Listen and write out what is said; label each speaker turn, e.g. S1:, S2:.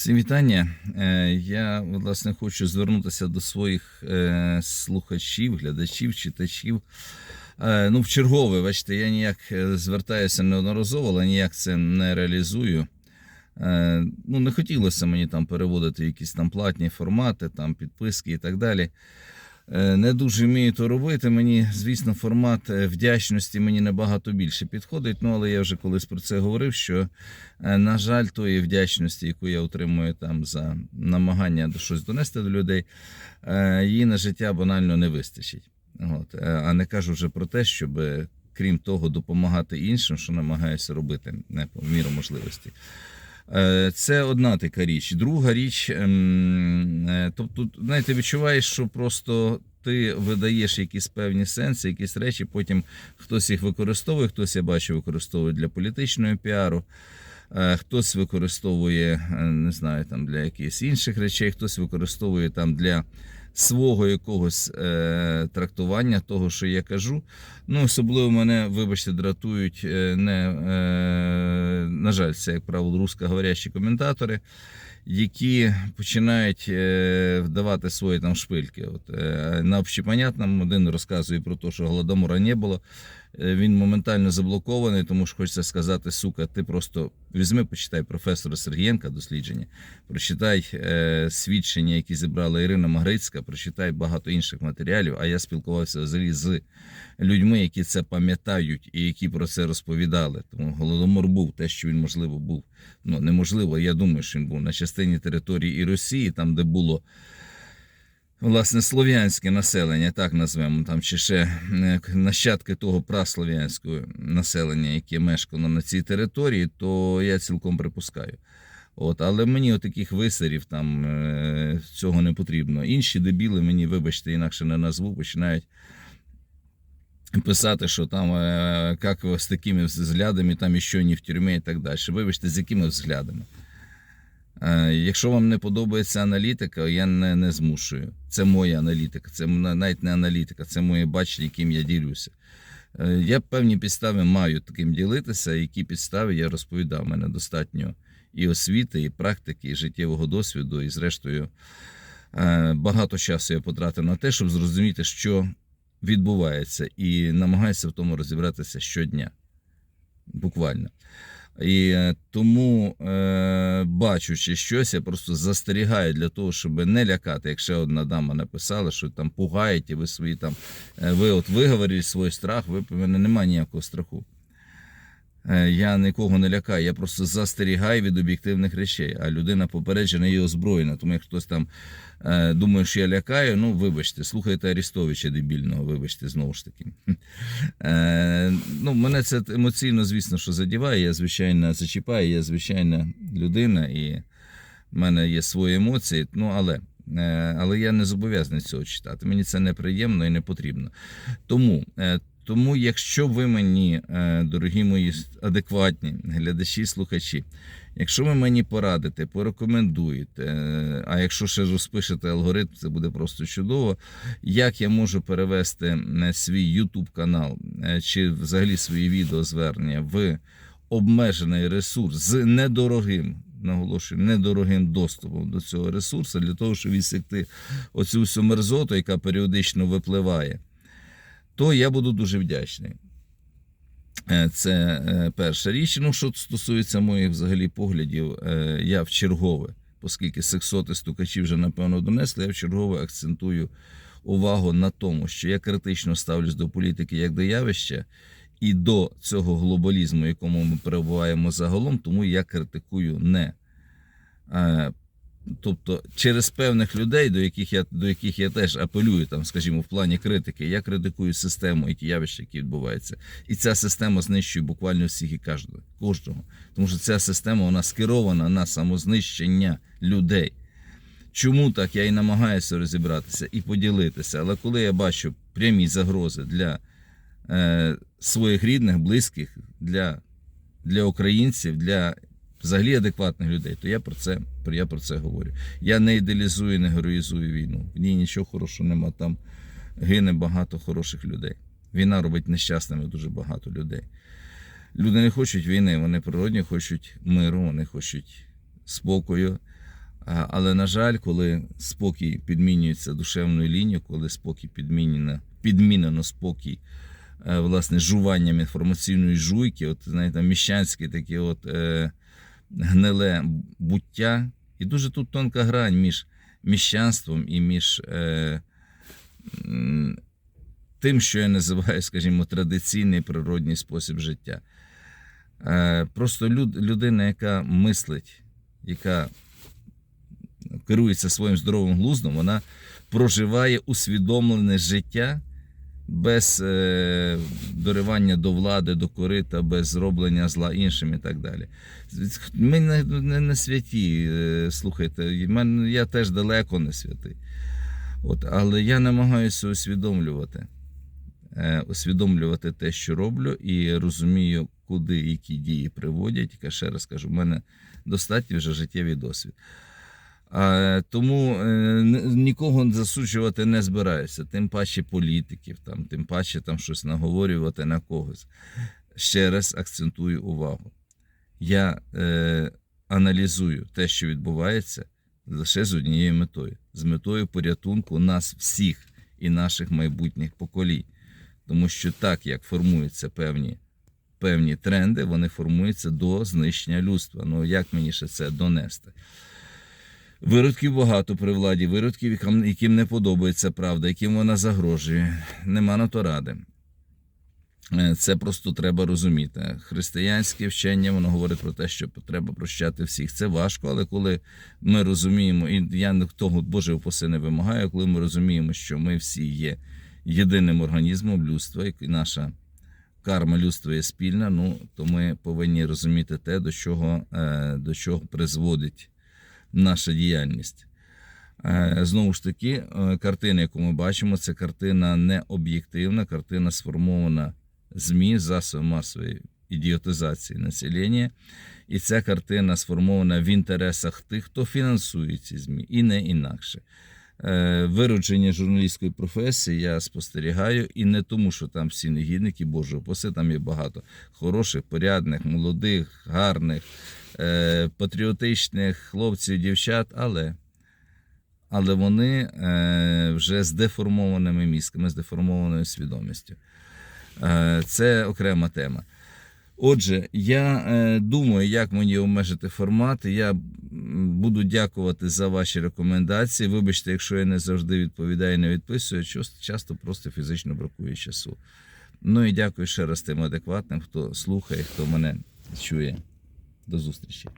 S1: Всім вітання. Е, Я власне хочу звернутися до своїх е, слухачів, глядачів, читачів. Е, Ну, в чергове, бачите, я ніяк звертаюся неодноразово, але ніяк це не реалізую. Ну, не хотілося мені там переводити якісь там платні формати, там підписки і так далі. Е, Не дуже вмію то робити. Мені, звісно, формат е, вдячності мені набагато більше підходить. Ну, але я вже колись про це говорив, що, е, на жаль, тої вдячності, яку я отримую там за намагання щось донести до людей, її на життя банально не вистачить. От. А не кажу вже про те, щоб, крім того, допомагати іншим, що намагаюся робити не по міру можливості. Е, Це одна така річ. Друга річ, ем, е, тобто, знаєте, відчуваєш, що просто ти видаєш якісь певні сенси, якісь речі, потім хтось їх використовує, хтось я бачу, використовує для політичного піару. е, Хтось використовує, не знаю, там для якихось інших речей, хтось використовує там для свого якогось е, трактування того, що я кажу. Ну, особливо мене, вибачте, дратують е, не, е, на жаль, це, як правило, русскоговорящі коментатори, які починають е, вдавати свої там шпильки. От, е, на общепонятному один розказує про те, що голодомора не було. Е, Він моментально заблокований, тому що хочеться сказати, сука, ти просто візьми, почитай професора Сергієнка дослідження, прочитай е, свідчення, які зібрала Ірина Магрицька, прочитай багато інших матеріалів. А я спілкувався взагалі з людьми, які це пам'ятають і які про це розповідали. Тому голодомор був те, що він можливо був. Ну неможливо. Я думаю, що він був на частині території і Росії, там де було. Власне, слов'янське населення, так назвемо, там чи ще нащадки того праслов'янського населення, яке мешкало на цій території, то я цілком припускаю. От, але мені отаких висерів там е, цього не потрібно. Інші дебіли мені, вибачте, інакше не назву, починають писати, що там е, як з такими взглядами, там і що не в тюрмі і так далі. Вибачте, з якими взглядами? Е, Якщо вам не подобається аналітика, я не, не змушую. Це моя аналітика, це навіть не аналітика, це моє бачення, яким я ділюся. Е, Я певні підстави маю таким ділитися, які підстави я розповідав. У мене достатньо і освіти, і практики, і життєвого досвіду, і зрештою е, багато часу я потратив на те, щоб зрозуміти, що відбувається, і намагаюся в тому розібратися щодня. Буквально. І тому, бачучи щось, я просто застерігаю для того, щоб не лякати. Як ще одна дама написала, що там пугаєте, ви свої там, е, ви от виговорили свій страх, ви мене немає ніякого страху. Е, Я нікого не лякаю, я просто застерігаю від об'єктивних речей, а людина попереджена і озброєна. Тому як хтось там е, думає, що я лякаю, ну вибачте, слухайте Арістовича дебільного, вибачте, знову ж таки. Е, ну, мене це емоційно, звісно, що задіває. Я звичайно зачіпаю, я звичайна людина, і в мене є свої емоції. Ну, але, але я не зобов'язаний цього читати. Мені це неприємно і не потрібно. Тому. Тому, якщо ви мені, е, дорогі мої адекватні глядачі, слухачі, якщо ви мені порадите, порекомендуєте, е, а якщо ще розпишете алгоритм, це буде просто чудово. Як я можу перевести е, свій YouTube канал чи взагалі свої відеозвернення в обмежений ресурс з недорогим. Наголошую, недорогим доступом до цього ресурсу для того, щоб відсікти оцю всю мерзоту, яка періодично випливає то я буду дуже вдячний. Е, Це е, перша річ. Ну, що стосується моїх взагалі поглядів, е, я в чергове, оскільки сексоти стукачі вже напевно донесли, я в чергове акцентую увагу на тому, що я критично ставлюсь до політики як до явища і до цього глобалізму, якому ми перебуваємо загалом, тому я критикую не. Тобто через певних людей, до яких я до яких я теж апелюю, там, скажімо, в плані критики, я критикую систему і ті явища, які відбуваються. І ця система знищує буквально всіх і кожного. кожного. Тому що ця система вона скерована на самознищення людей. Чому так я і намагаюся розібратися і поділитися. Але коли я бачу прямі загрози для е, своїх рідних, близьких, для, для українців, для взагалі адекватних людей, то я про це я про це говорю. Я не ідеалізую, не героїзую війну. В ній нічого хорошого нема. Там гине багато хороших людей. Війна робить нещасними дуже багато людей. Люди не хочуть війни, вони природні хочуть миру, вони хочуть спокою. Але, на жаль, коли спокій підмінюється душевною лінією, коли спокій підмінено, підмінено спокій е, власне жуванням інформаційної жуйки, от знаєте, міщанське таке от е, гниле буття, і дуже тут тонка грань між міщанством і між е, тим, що я називаю, скажімо, традиційний природній спосіб життя. Е, Просто люд, людина, яка мислить, яка керується своїм здоровим глуздом, вона проживає усвідомлене життя без е, доривання до влади, до корита, без зроблення зла іншим і так далі. Ми не, не, не святі, е, слухайте, мен- я теж далеко не святий. От, але я намагаюся усвідомлювати, е, усвідомлювати те, що роблю, і розумію, куди які дії приводять. Я ще раз кажу, в мене достатній вже життєвий досвід. А, тому е, нікого засуджувати не збираюся, тим паче політиків, там, тим паче там щось наговорювати на когось. Ще раз акцентую увагу. Я е, аналізую те, що відбувається, лише з однією метою: з метою порятунку нас всіх і наших майбутніх поколінь. Тому що так, як формуються певні, певні тренди, вони формуються до знищення людства. Ну як мені ще це донести? Виродків багато при владі, виродків, яким, не подобається правда, яким вона загрожує. Нема на то ради. Е, Це просто треба розуміти. Християнське вчення воно говорить про те, що треба прощати всіх. Це важко, але коли ми розуміємо, і я того Боже упаси не вимагаю, коли ми розуміємо, що ми всі є єдиним організмом людства, і наша карма людства є спільна, ну то ми повинні розуміти те, до чого, е, до чого призводить наша діяльність. Е, Знову ж таки, е, картина, яку ми бачимо, це картина не об'єктивна, картина сформована ЗМІ, засоби масової ідіотизації населення. І ця картина сформована в інтересах тих, хто фінансує ці ЗМІ, і не інакше. Е, Виродження журналістської професії я спостерігаю, і не тому, що там всі негідники, Боже упаси, там є багато хороших, порядних, молодих, гарних, е, патріотичних хлопців, дівчат, але, але вони е, вже з деформованими мізками, з деформованою свідомістю. Е, Це окрема тема. Отже, я думаю, як мені обмежити формат. Я буду дякувати за ваші рекомендації. Вибачте, якщо я не завжди відповідаю і не відписую, часто просто фізично бракує часу. Ну і дякую ще раз тим адекватним, хто слухає, хто мене чує. До зустрічі.